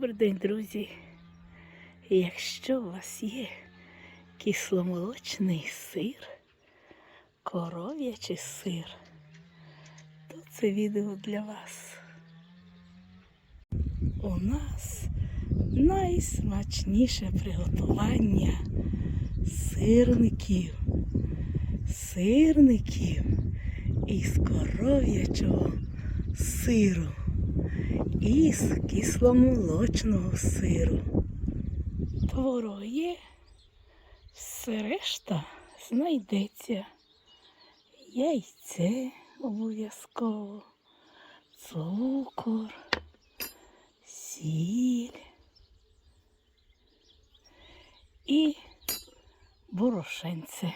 Добрий день, друзі. Якщо у вас є кисломолочний сир, коров'ячий сир, то це відео для вас. У нас найсмачніше приготування сирників. Сирників із коров'ячого сиру із кисломолочного сиру. Творог є, все решта знайдеться. Яйце обов'язково, цукор, сіль і борошенце.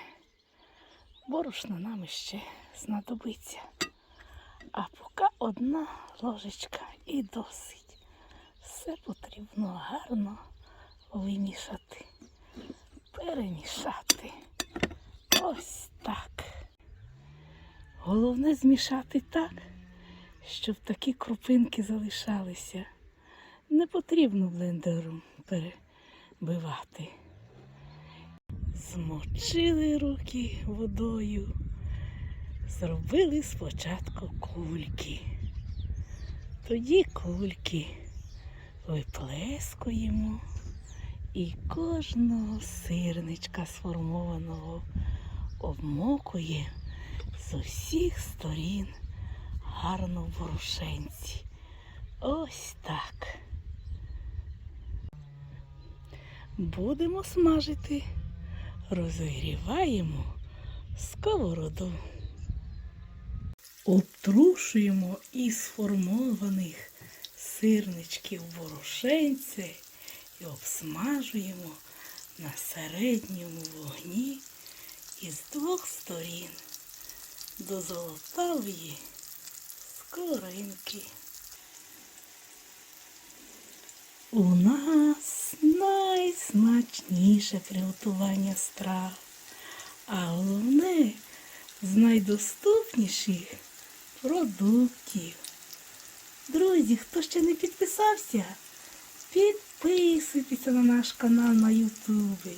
Борошна нам ще знадобиться. А поки одна ложечка і досить. Все потрібно гарно вимішати, перемішати. Ось так. Головне змішати так, щоб такі крупинки залишалися. Не потрібно блендером перебивати. Змочили руки водою. Зробили спочатку кульки. Тоді кульки виплескуємо і кожного сирничка сформованого обмокує з усіх сторін гарно в ворошенці. Ось так. Будемо смажити, розігріваємо сковороду. Обтрушуємо із сформованих сирничків ворошенце і обсмажуємо на середньому вогні із двох сторін до золотавої скоринки. У нас найсмачніше приготування страв, а головне з найдоступніших продуктів. Друзі, хто ще не підписався, підписуйтеся на наш канал на Ютубі.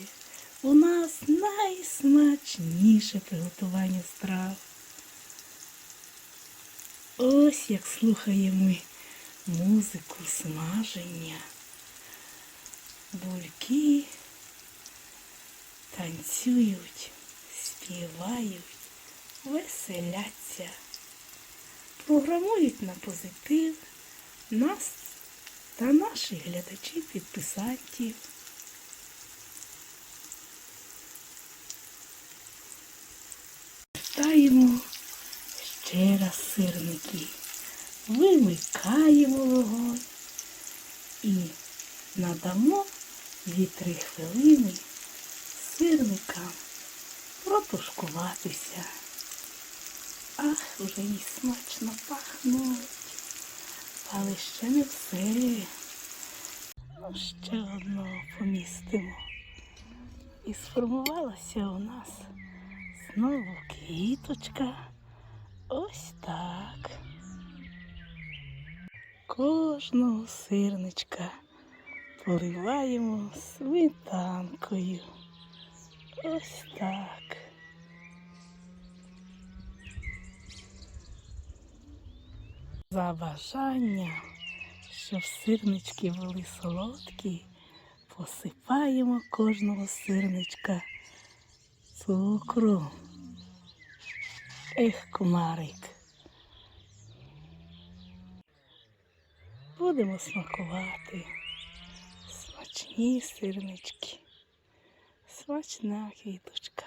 У нас найсмачніше приготування страв. Ось як слухаємо музику смаження. Бульки танцюють, співають веселяться, програмують на позитив нас та наших глядачів підписантів. Ставимо ще раз сирники, вимикаємо вогонь і надамо 2-3 хвилини сирникам протушкуватися. Ах, вже і смачно пахнуть. Але ще не все. Ну, ще одного помістимо. І сформувалася у нас знову квіточка. Ось так. Кожного сирничка поливаємо сметанкою. Ось так. За бажання, щоб сирнички були солодкі, посипаємо кожного сирничка цукру. Ех, комарик. Будемо смакувати. Смачні сирнички. Смачна квіточка.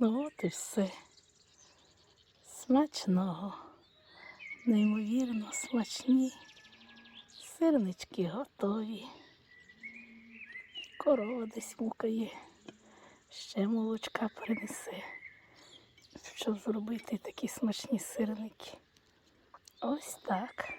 Ну от і все. Смачного, неймовірно смачні, сирнички готові. Корова десь мукає, ще молочка принесе, щоб зробити такі смачні сирники. Ось так.